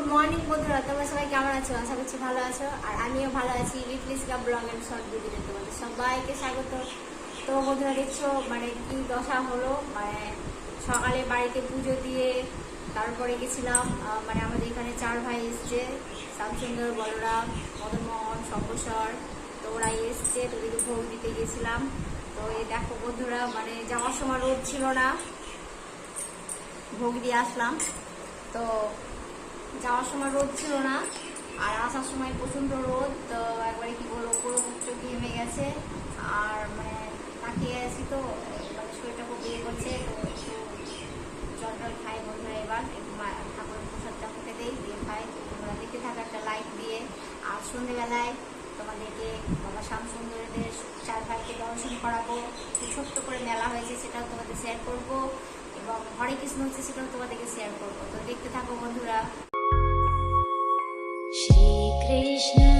Good morning বন্ধুরা, তোমরা সবাই কেমন আছো? আশা করছি ভালো আছো। আর আমিও ভালো আছি। রিপ্লিসকা ব্লগ এন্ড শর্ট ভিডিওতে তোমাদের সবাইকে স্বাগত। তো বন্ধুরা, দেখছ মানে কি দশা হলো? মানে সকালে বাড়িতে পুজো দিয়ে তারপরে গেছিলাম। মানে আমাদের এখানে চার ভাই এসছে। শ্যামসুন্দর, বলরাম, মদনমোহন শঙ্কর তো ওরা এসছে, তো ওদেরকে ভোগ দিতে গেছিলাম। তো এই দেখো বন্ধুরা মানে যাওয়ার সময় রোদ ছিল না। ভোগ দিয়ে আসলাম। তো যাওয়ার সময় রোদ ছিল না, আর আসার সময় প্রচণ্ড রোদ, তো একবারে কি বলব, পুরো চোখ ঘেমে গেছে। আর মানে তাকিয়ে আছি তো মানে শরীরটা খুব বিয়ে করছে, তো একটু জল টল খাই বন্ধুরা এবার, একটু ঠাকুরের প্রসাদটা মুখে দেই, দিয়ে খাই। তোমরা দেখতে থাকো একটা লাইক দিয়ে। আর সন্ধেবেলায় তোমাদেরকে বাবা শ্যাম সুন্দরীদের চার ভাইকে দর্শন করাবো। ছোট্ট করে মেলা হয়েছে, সেটাও তোমাদের শেয়ার করব। এবং হরে কৃষ্ণ হচ্ছে, সেটাও তোমাদেরকে শেয়ার করব। তো দেখতে থাকো বন্ধুরা। Krishna.